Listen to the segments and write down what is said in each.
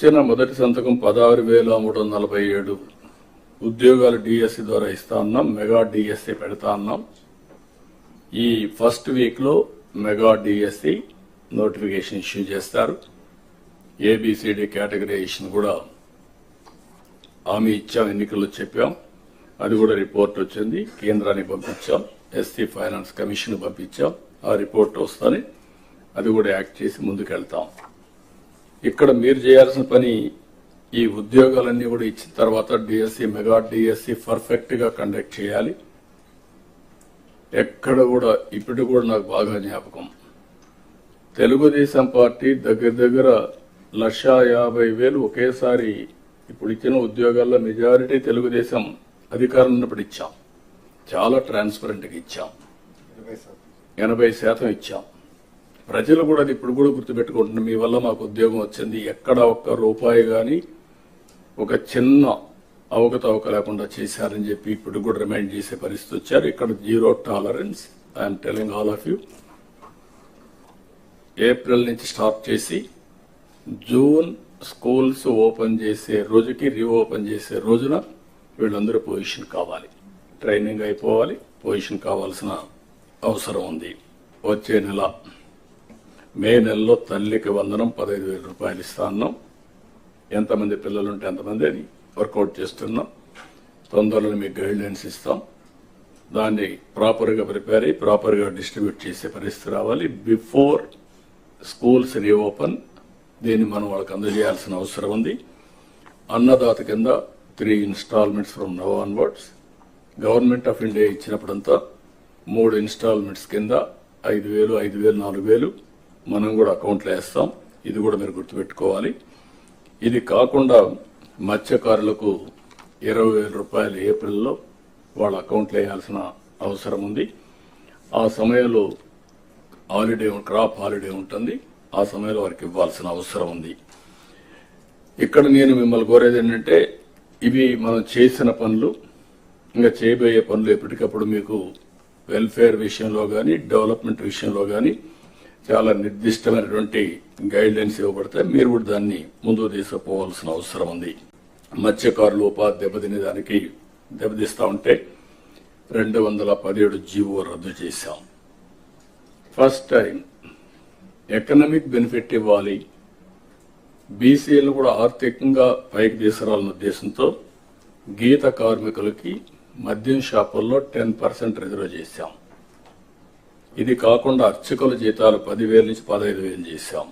వచ్చిన మొదటి సంతకం పదహారు వేల మూడు వందల నలభై ఏడు. ఉద్యోగాలు డిఎస్సి ద్వారా ఇస్తా ఉన్నాం మెగా డిఎస్సి పెడతా ఉన్నాం ఈ ఫస్ట్ వీక్లో మెగా డిఎస్సి నోటిఫికేషన్ ఇష్యూ చేస్తారు. A B C D categorisation కూడా హామీ ఇచ్చాం ఎన్నికల్లో చెప్పాం. అది కూడా రిపోర్ట్ వచ్చింది కేంద్రానికి పంపించాం ఎస్సీ ఫైనాన్స్ కమిషన్ పంపించాం. ఆ రిపోర్ట్ వస్తుంది అది కూడా యాక్ట్ చేసి ముందుకెళ్తాం. ఇక్కడ మీరు చేయాల్సిన పని ఈ ఉద్యోగాలన్నీ కూడా ఇచ్చిన తర్వాత డిఎస్సి మెగా డిఎస్సి పర్ఫెక్ట్గా కండక్ట్ చేయాలి. ఎక్కడ కూడా ఇప్పుడు కూడా నాకు బాగా జ్ఞాపకం. తెలుగుదేశం పార్టీ దగ్గర దగ్గర లక్ష యాభై వేలు ఒకేసారి ఇప్పుడు ఇచ్చిన ఉద్యోగాల్లో మెజారిటీ తెలుగుదేశం అధికారం ఉన్నప్పుడు ఇచ్చాం. చాలా ట్రాన్స్పరెంట్గా ఇచ్చాం. ఎనభై శాతం ఇచ్చాం. ప్రజలు కూడా అది ఇప్పుడు కూడా గుర్తుపెట్టుకుంటున్నారు. మీ వల్ల మాకు ఉద్యోగం వచ్చింది. ఎక్కడ ఒక్క రూపాయి కానీ ఒక చిన్న అవకతవక లేకుండా చేశారని చెప్పి ఇప్పుడు కూడా రిమైండ్ చేసే పరిస్థితి వచ్చారు. ఇక్కడ zero tolerance I'm telling all of you. April నుంచి స్టార్ట్ చేసి జూన్ స్కూల్స్ ఓపెన్ చేసే రోజుకి రీఓపెన్ చేసే రోజున వీళ్ళందరూ పొజిషన్ కావాలి. ట్రైనింగ్ అయిపోవాలి. పొజిషన్ కావాల్సిన అవసరం ఉంది. వచ్చే నెల మే నెలలో తల్లికి వందనం పదహైదు వేల రూపాయలు ఇస్తా ఉన్నాం ఎంతమంది పిల్లలు ఉంటే ఎంతమంది అని వర్కౌట్ చేస్తున్నాం. తొందరలో మీకు గైడ్ లైన్స్ ఇస్తాం. దాన్ని ప్రాపర్గా ప్రిపేర్ అయ్యి ప్రాపర్గా డిస్ట్రిబ్యూట్ చేసే పరిస్థితి రావాలి. బిఫోర్ స్కూల్స్ రీఓపెన్ దీన్ని మనం వాళ్ళకి అందజేయాల్సిన అవసరం ఉంది. అన్నదాత కింద three installments from now onwards. Government of India ఇచ్చినప్పుడంతా మూడు ఇన్స్టాల్మెంట్స్ కింద ఐదు వేలు ఐదు వేలు నాలుగు వేలు మనం కూడా అకౌంట్లో వేస్తాం. ఇది కూడా మీరు గుర్తుపెట్టుకోవాలి. ఇది కాకుండా మత్స్యకారులకు ఇరవై వేల రూపాయలు ఏప్రిల్లో వాళ్ళ అకౌంట్లో వేయాల్సిన అవసరం ఉంది. ఆ సమయంలో హాలిడే క్రాప్ హాలిడే ఉంటుంది. ఆ సమయంలో వారికి ఇవ్వాల్సిన అవసరం ఉంది. ఇక్కడ నేను మిమ్మల్ని కోరేది ఏంటంటే ఇవి మనం చేసిన పనులు ఇంకా చేయబోయే పనులు ఎప్పటికప్పుడు మీకు వెల్ఫేర్ విషయంలో కానీ డెవలప్మెంట్ విషయంలో కానీ చాలా నిర్దిష్టమైనటువంటి గైడ్ లైన్స్ ఇవ్వబడతాయి. మీరు కూడా దాన్ని ముందుకు తీసుకుపోవాల్సిన అవసరం ఉంది. మత్స్యకారులు ఉపాధి దెబ్బతినే దానికి దెబ్బతీస్తా ఉంటే రెండు వందల పదిహేడు జీవో రద్దు చేశాం. ఫస్ట్ టైం ఎకనామిక్ బెనిఫిట్ ఇవ్వాలి. బీసీలు కూడా ఆర్థికంగా పైకి తీసుకురావాలన్న ఉద్దేశంతో గీత కార్మికులకి మద్యం షాపుల్లో టెన్ పర్సెంట్ రిజర్వ్ చేశాం. ఇది కాకుండా అర్చకుల జీతాలు పదివేల నుంచి పదహైదు వేలు చేశాం.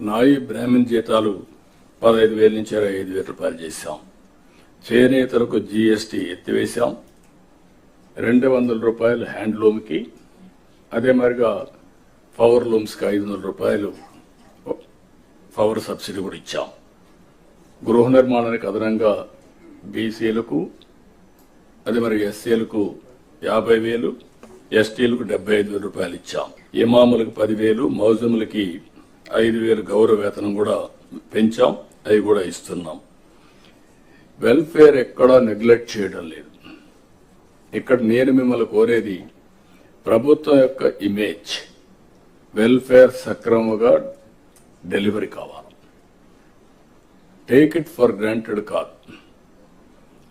నాయి బ్రాహ్మణ్ జీతాలు పదహైదు వేల నుంచి ఇరవై ఐదు వేల రూపాయలు చేశాం. చేనేతలకు జీఎస్టీ ఎత్తివేశాం. రెండు వందల రూపాయలు హ్యాండ్లూమ్కి అదే మరిగా పవర్ లూమ్స్కి ఐదు వందల రూపాయలు పవర్ సబ్సిడీ కూడా ఇచ్చాం. గృహ నిర్మాణానికి అదనంగా బీసీలకు అదే మరి ఎస్సీలకు యాభై వేలు ఎస్టీలకు డెబ్బై ఐదు వేల రూపాయలు ఇచ్చాం. ఇమాములకు పదివేలు మౌజములకి ఐదు వేలు గౌరవ వేతనం కూడా పెంచాం అవి కూడా ఇస్తున్నాం. వెల్ఫేర్ ఎక్కడా నెగ్లెక్ట్ చేయడం లేదు. ఇక్కడ నేను మిమ్మల్ని కోరేది ప్రభుత్వం యొక్క ఇమేజ్ వెల్ఫేర్ సక్రమంగా డెలివరీ కావాలి. టేక్ ఇట్ ఫర్ గ్రాంటెడ్ కాదు.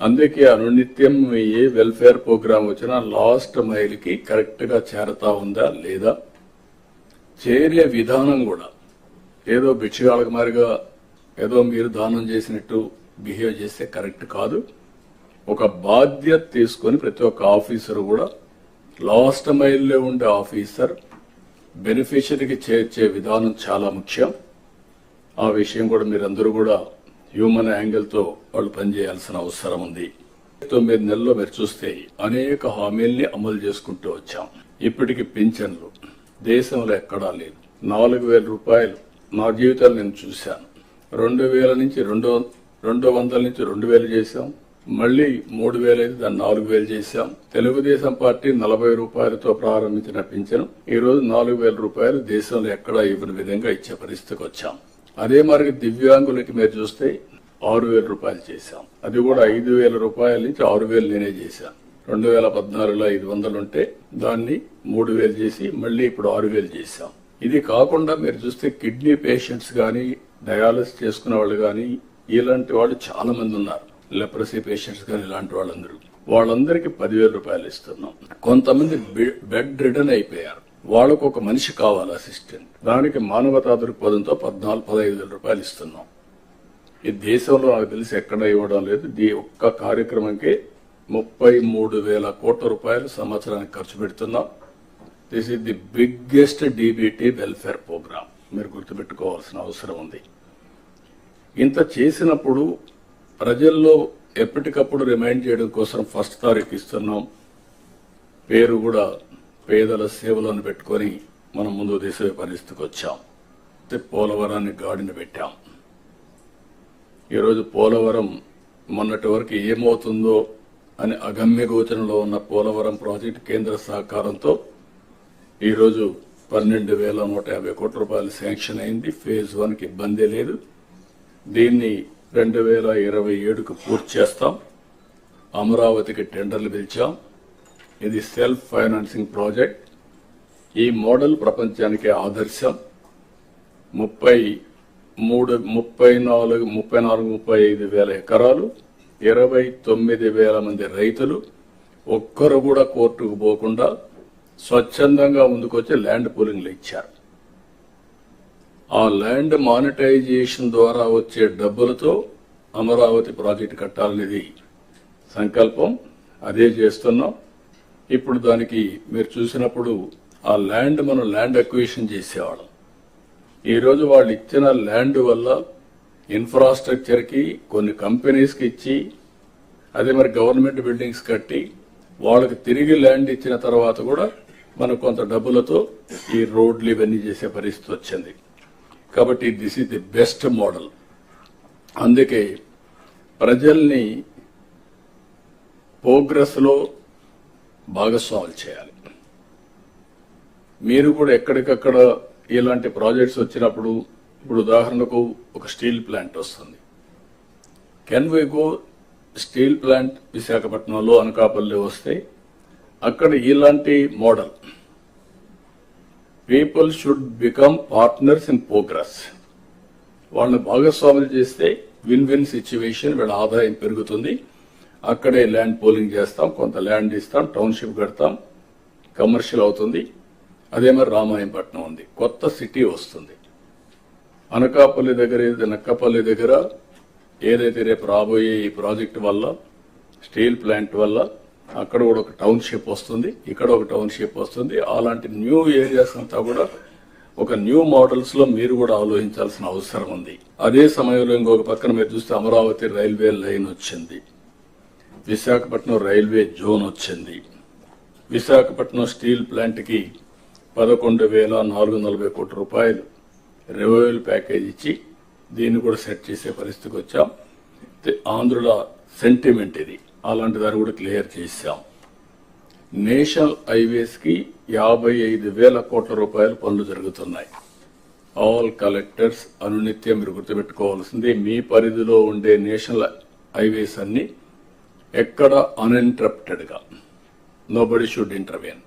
అందుకే అనునిత్యం ఏ వెల్ఫేర్ ప్రోగ్రామ్ వచ్చినా లాస్ట్ మైల్కి కరెక్ట్గా చేరతా ఉందా లేదా? చేరే విధానం కూడా. ఏదో భిక్షగాళ్ళకి మారిగా ఏదో మీరు దానం చేసినట్టు బిహేవ్ చేస్తే కరెక్ట్ కాదు. ఒక బాధ్యత తీసుకొని ప్రతి ఒక్క ఆఫీసర్ కూడా లాస్ట్ మైల్లో ఉండే ఆఫీసర్ బెనిఫిషరీకి చేర్చే విధానం చాలా ముఖ్యం. ఆ విషయం కూడా మీరందరూ కూడా హ్యూమన్ యాంగిల్తో వాళ్ళు పనిచేయాల్సిన అవసరం ఉంది. తొమ్మిది నెలల్లో మీరు చూస్తే అనేక హామీల్ని అమలు చేసుకుంటూ వచ్చాం. ఇప్పటికి పింఛన్లు. దేశంలో ఎక్కడా లేదు. నాలుగు వేల రూపాయలు నా జీవితాలు నేను చూశాను. రెండు వేల నుంచి రెండు రెండు వందల నుంచి రెండు వేలు చేశాం. మళ్ళీ మూడు వేలు అయితే దాన్ని నాలుగు వేలు చేశాం. తెలుగుదేశం పార్టీ నలభై రూపాయలతో ప్రారంభించిన పింఛను. ఈ రోజు నాలుగు వేల రూపాయలు దేశంలో ఎక్కడా ఇవ్వని విధంగా ఇచ్చే పరిస్థితికి వచ్చాం. అదే మరి దివ్యాంగులకి మీరు చూస్తే ఆరు వేల రూపాయలు చేశాం. అది కూడా ఐదు వేల రూపాయల నుంచి ఆరు వేలు నేనే చేశాను. రెండు వేల పద్నాలుగులో ఐదు వందలు ఉంటే దాన్ని మూడు వేలు చేసి మళ్ళీ ఇప్పుడు ఆరు వేలు చేశాం. ఇది కాకుండా మీరు చూస్తే కిడ్నీ పేషెంట్స్ కానీ డయాలసిస్ చేసుకునే వాళ్ళు కానీ ఇలాంటి వాళ్ళు చాలా మంది ఉన్నారు. లెప్రసీ పేషెంట్స్ కానీ ఇలాంటి వాళ్ళందరూ. వాళ్ళందరికీ పదివేల రూపాయలు ఇస్తున్నాం. కొంతమంది బెడ్ రిడన్ అయిపోయారు. వాళ్ళకు ఒక మనిషి కావాలి అసిస్టెంట్. దానికి మానవతా దృక్పథంతో పద్నాలుగు పదహైదు వేల రూపాయలు ఇస్తున్నాం. ఈ దేశంలో నాకు తెలిసి ఎక్కడ ఇవ్వడం లేదు. ఈ ఒక్క కార్యక్రమంకి ముప్పై మూడు వేల కోట్ల రూపాయలు సంవత్సరానికి ఖర్చు పెడుతున్నాం. This is the biggest DBT welfare program మీరు గుర్తుపెట్టుకోవాల్సిన అవసరం ఉంది. ఇంత చేసినప్పుడు ప్రజల్లో ఎప్పటికప్పుడు రిమైండ్ చేయడం కోసం ఫస్ట్ తారీఖు ఇస్తున్నాం. పేరు కూడా పేదల సేవలను పెట్టుకొని మనం ముందు తీసే పరిస్థితికి వచ్చాం. పోలవరాన్ని గాడిన పెట్టాం. ఈరోజు పోలవరం మొన్నటి వరకు ఏమవుతుందో అని అగమ్య గోచరంలో ఉన్న పోలవరం ప్రాజెక్టు కేంద్ర సహకారంతో ఈరోజు పన్నెండు వేల నూట యాభై కోట్ల రూపాయలు శాంక్షన్ అయింది. ఫేజ్ వన్కి ఇబ్బంది లేదు. దీన్ని రెండు వేల ఇరవై ఏడుకు పూర్తి చేస్తాం. అమరావతికి టెండర్లు పిలిచాం. ఇది సెల్ఫ్ ఫైనాన్సింగ్ ప్రాజెక్ట్. ఈ మోడల్ ప్రపంచానికి ఆదర్శం. ముప్పై మూడు ముప్పై నాలుగు ముప్పై నాలుగు ముప్పై ఐదు వేల ఎకరాలు ఇరవై తొమ్మిది వేల మంది రైతులు ఒక్కరు కూడా కోర్టుకు పోకుండా స్వచ్ఛందంగా ముందుకొచ్చి ల్యాండ్ పూలింగ్లు ఇచ్చారు. ఆ ల్యాండ్ మానిటైజేషన్ ద్వారా వచ్చే డబ్బులతో అమరావతి ప్రాజెక్టు కట్టాలనేది సంకల్పం. అదే చేస్తున్నాం. ఇప్పుడు దానికి మీరు చూసినప్పుడు ఆ ల్యాండ్ మనం ల్యాండ్ అక్విజిషన్ చేసేవాళ్ళం. ఈరోజు వాళ్ళు ఇచ్చిన ల్యాండ్ వల్ల ఇన్ఫ్రాస్ట్రక్చర్కి కొన్ని కంపెనీస్కి ఇచ్చి అదే మరి గవర్నమెంట్ బిల్డింగ్స్ కట్టి వాళ్ళకి తిరిగి ల్యాండ్ ఇచ్చిన తర్వాత కూడా మనకు కొంత డబ్బులతో ఈ రోడ్లు ఇవన్నీ చేసే పరిస్థితి వచ్చింది. కాబట్టి this is the best model అందుకే ప్రజల్ని ప్రోగ్రెస్లో భాగస్వాములు చేయాలి. మీరు కూడా ఎక్కడికక్కడ ఇలాంటి ప్రాజెక్ట్స్ వచ్చినప్పుడు ఇప్పుడు ఉదాహరణకు ఒక స్టీల్ ప్లాంట్ వస్తుంది. Can we go steel plant విశాఖపట్నంలో అనకాపల్లి వస్తే అక్కడ ఇలాంటి model people should become partners in progress వాళ్ళని భాగస్వాములు చేస్తే విన్ విన్ సిచ్యువేషన్ వీళ్ళ ఆదాయం పెరుగుతుంది. అక్కడే ల్యాండ్ పోలింగ్ చేస్తాం కొంత ల్యాండ్ ఇస్తాం టౌన్షిప్ కడతాం కమర్షియల్ అవుతుంది. అదే మరి రామాయంపట్నం ఉంది. కొత్త సిటీ వస్తుంది. అనకాపల్లి దగ్గర నక్కపల్లి దగ్గర ఏదైతే రేపు రాబోయే ఈ ప్రాజెక్ట్ వల్ల స్టీల్ ప్లాంట్ వల్ల అక్కడ కూడా ఒక టౌన్షిప్ వస్తుంది ఇక్కడ ఒక టౌన్షిప్ వస్తుంది. అలాంటి న్యూ ఏరియాస్ అంతా కూడా ఒక న్యూ మోడల్స్లో మీరు కూడా ఆలోచించాల్సిన అవసరం ఉంది. అదే సమయంలో ఇంకొక పక్కన మీరు చూస్తే అమరావతి రైల్వే లైన్ వచ్చింది. విశాఖపట్నం రైల్వే జోన్ వచ్చింది. విశాఖపట్నం స్టీల్ ప్లాంట్కి పదకొండు వేల నాలుగు నలభై కోట్ల రూపాయలు రెవెన్యూ ప్యాకేజ్ ఇచ్చి దీన్ని కూడా సెట్ చేసే పరిస్థితికి వచ్చాం. ఆంధ్రుల సెంటిమెంట్ ఇది. అలాంటి దాన్ని కూడా క్లియర్ చేశాం. నేషనల్ హైవేస్కి యాభై ఐదు వేల కోట్ల రూపాయలు పనులు జరుగుతున్నాయి. ఆల్ కలెక్టర్స్ అనునిత్యం మీరు గుర్తుపెట్టుకోవాల్సింది మీ పరిధిలో ఉండే నేషనల్ హైవేస్ అన్ని ఎక్కడ అన్ఇంటరప్టెడ్గా నో నోబడి షుడ్ ఇంటర్వ్యూన్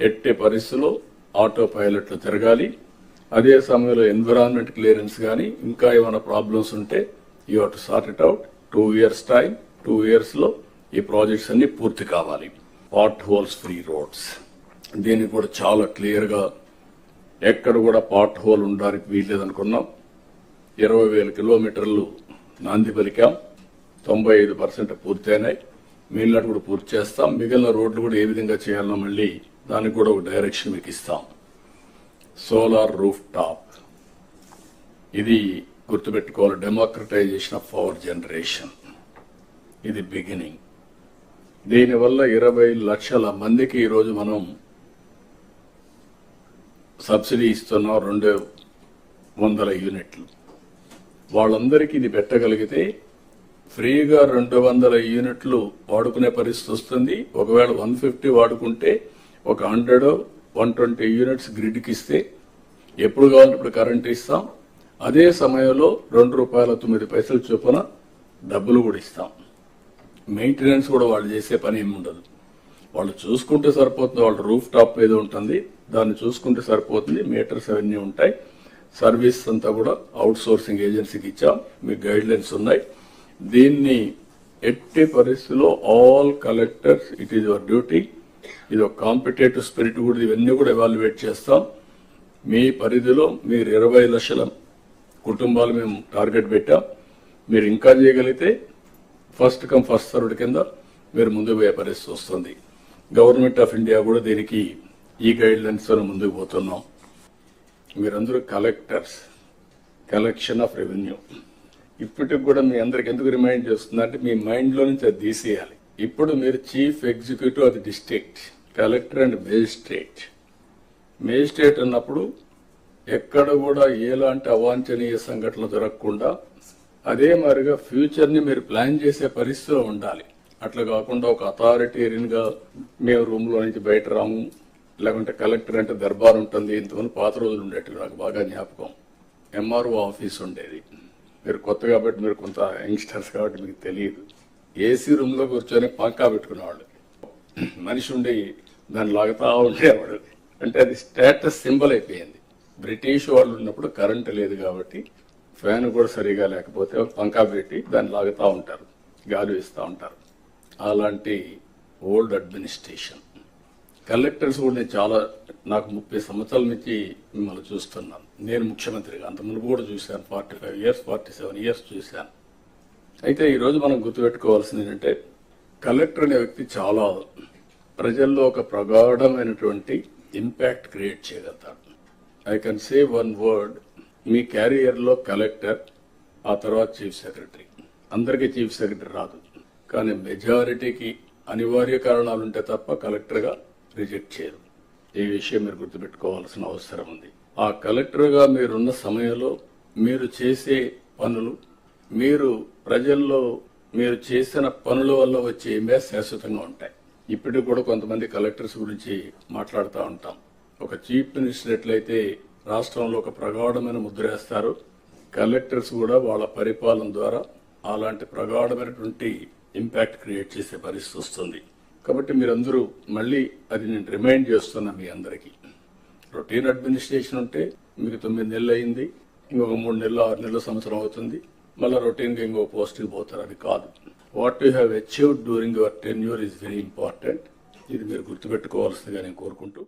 ఎట్టి పరిస్థితుల్లో ఆటో పైలట్లు తిరగాలి. అదే సమయంలో ఎన్విరాన్మెంట్ క్లియరెన్స్ కానీ ఇంకా ఏమైనా ప్రాబ్లమ్స్ ఉంటే you to sort it out two years time two ఇయర్స్లో ఈ ప్రాజెక్ట్స్ అన్ని పూర్తి కావాలి. పార్ట్ హోల్స్ ఫ్రీ రోడ్స్ దీనికి కూడా చాలా క్లియర్గా ఎక్కడ కూడా పార్ట్ హోల్ ఉండడానికి వీల్లేదనుకున్నాం. ఇరవై వేల కిలోమీటర్లు నాంది పలికాం. తొంభై ఐదు పర్సెంట్ పూర్తయినాయి. మిగిలినట్టు కూడా పూర్తి చేస్తాం. మిగిలిన రోడ్లు కూడా ఏ విధంగా చేయాలన్నా మళ్ళీ దానికి కూడా ఒక డైరెక్షన్ మీకు ఇస్తాం. Solar roof top. ఇది గుర్తుపెట్టుకోవాలి. Democratization of power generation. ఇది బిగినింగ్. దీనివల్ల ఇరవై లక్షల మందికి ఈరోజు మనం సబ్సిడీ ఇస్తున్నాం. రెండు వందల యూనిట్లు. వాళ్ళందరికీ ఇది పెట్టగలిగితే ఫ్రీగా రెండు వందల యూనిట్లు వాడుకునే పరిస్థితి వస్తుంది. ఒకవేళ వన్ ఫిఫ్టీ వాడుకుంటే ఒక హండ్రెడ్ వన్ ట్వంటీ యూనిట్స్ గ్రిడ్కి ఇస్తే ఎప్పుడు కావాలంటే ఇప్పుడు కరెంట్ ఇస్తాం. అదే సమయంలో రెండు రూపాయల తొమ్మిది పైసలు చొప్పున డబ్బులు కూడా ఇస్తాం. మెయింటెనెన్స్ కూడా వాళ్ళు చేసే పని ఏమి ఉండదు. వాళ్ళు చూసుకుంటే సరిపోతుంది. వాళ్ళ రూఫ్ టాప్ ఏదో ఉంటుంది. దాన్ని చూసుకుంటే సరిపోతుంది. మీటర్స్ అవన్నీ ఉంటాయి. సర్వీస్ అంతా కూడా అవుట్ సోర్సింగ్ ఏజెన్సీకి ఇచ్చాం. మీకు గైడ్ లైన్స్ ఉన్నాయి. దీన్ని ఎట్టి పరిస్థితుల్లో all collectors it is your duty ఇది ఒక కాంపిటేటివ్ స్పిరిట్ కూడా ఇవన్నీ కూడా ఎవాల్యుయేట్ చేస్తాం. మీ పరిధిలో మీరు ఇరవై లక్షల కుటుంబాలు మేము టార్గెట్ పెట్టాం. మీరు ఇంకా చేయగలిగితే ఫస్ట్ కమ్ ఫస్ట్ సర్వ్డ్ కింద మీరు ముందుకు పోయే పరిస్థితి వస్తుంది. గవర్నమెంట్ ఆఫ్ ఇండియా కూడా దీనికి ఈ గైడ్ లైన్స్ ముందుకు పోతున్నాం. మీరందరూ కలెక్టర్స్ కలెక్షన్ ఆఫ్ రెవెన్యూ ఇప్పటికి కూడా మీ అందరికి ఎందుకు రిమైండ్ చేస్తుందంటే మీ మైండ్లో నుంచి అది తీసేయాలి. ఇప్పుడు మీరు chief executive of the district collector and magistrate magistrate అన్నప్పుడు ఎక్కడ కూడా ఎలాంటి అవాంఛనీయ సంఘటనలు జరగకుండా అదే మాదిరిగా ఫ్యూచర్ని మీరు ప్లాన్ చేసే పరిస్థితిలో ఉండాలి. అట్లా కాకుండా ఒక అథారిటేరియన్గా మేము రూమ్లో నుంచి బయట రాము లేకుంటే కలెక్టర్ అంటే దర్బార్ ఉంటుంది ఇంతమంది పాత రోజులు ఉండేట్టు నాకు బాగా జ్ఞాపకం. ఎంఆర్ఓ ఆఫీస్ ఉండేది. మీరు కొత్త కాబట్టి మీరు కొంత యంగ్స్టర్స్ కాబట్టి మీకు తెలియదు. ఏసీ రూమ్లో కూర్చొని పంకా పెట్టుకునేవాళ్ళు. మనిషి ఉండి దాన్ని లాగుతా ఉండేవాడు. అంటే అది స్టేటస్ సింబల్ అయిపోయింది. బ్రిటిష్ వాళ్ళు ఉన్నప్పుడు కరెంటు లేదు కాబట్టి ఫ్యాన్ కూడా సరిగా లేకపోతే పంకా పెట్టి దాన్ని లాగుతూ ఉంటారు. గాలి ఇస్తూ ఉంటారు. అలాంటి ఓల్డ్ అడ్మినిస్ట్రేషన్. కలెక్టర్స్ కూడా నేను చాలా నాకు ముప్పై సంవత్సరాల నుంచి మిమ్మల్ని చూస్తున్నాను. నేను ముఖ్యమంత్రిగా అంత మునుపు కూడా చూశాను forty five years forty seven years చూశాను. అయితే ఈరోజు మనం గుర్తుపెట్టుకోవాల్సింది ఏంటంటే కలెక్టర్ అనే వ్యక్తి చాలా ప్రజల్లో ఒక ప్రగాఢమైనటువంటి ఇంపాక్ట్ క్రియేట్ చేయగలుగుతాడు. I can say one word మీ క్యారియర్లో కలెక్టర్ ఆ తర్వాత చీఫ్ సెక్రటరీ. అందరికీ చీఫ్ సెక్రటరీ రాదు. కానీ మెజారిటీకి అనివార్య కారణాలు ఉంటే తప్ప కలెక్టర్గా రిజెక్ట్ చేయరు. ఈ విషయం మీరు గుర్తుపెట్టుకోవాల్సిన అవసరం ఉంది. ఆ కలెక్టర్గా మీరున్న సమయంలో మీరు చేసే పనులు మీరు ప్రజల్లో మీరు చేసిన పనుల వల్ల వచ్చే ఇమేజ్ శాశ్వతంగా ఉంటాయి. ఇప్పటికి కూడా కొంతమంది కలెక్టర్స్ గురించి మాట్లాడుతూ ఉంటాం. ఒక చీఫ్ మినిస్టర్ ఎట్లయితే రాష్ట్రంలో ఒక ప్రగాఢమైన ముద్ర వేస్తారు కలెక్టర్స్ కూడా వాళ్ళ పరిపాలన ద్వారా అలాంటి ప్రగాఢమైనటువంటి ఇంపాక్ట్ క్రియేట్ చేసే పరిస్థితి వస్తుంది. కాబట్టి మీరందరూ మళ్ళీ అది నేను రిమైండ్ చేస్తున్నా మీ అందరికీ. రొటీన్ అడ్మినిస్ట్రేషన్ ఉంటే మీకు తొమ్మిది నెలలు అయింది ఇంకొక మూడు నెలలు ఆరు నెలలు సంవత్సరం అవుతుంది. మళ్ళీ రొటీన్గా ఇంకొక ఇంకో పోస్ట్కి పోతారు అది కాదు. What you have achieved during your tenure is very important ఇది మీరు గుర్తుపెట్టుకోవాల్సిందిగా నేను కోరుకుంటూ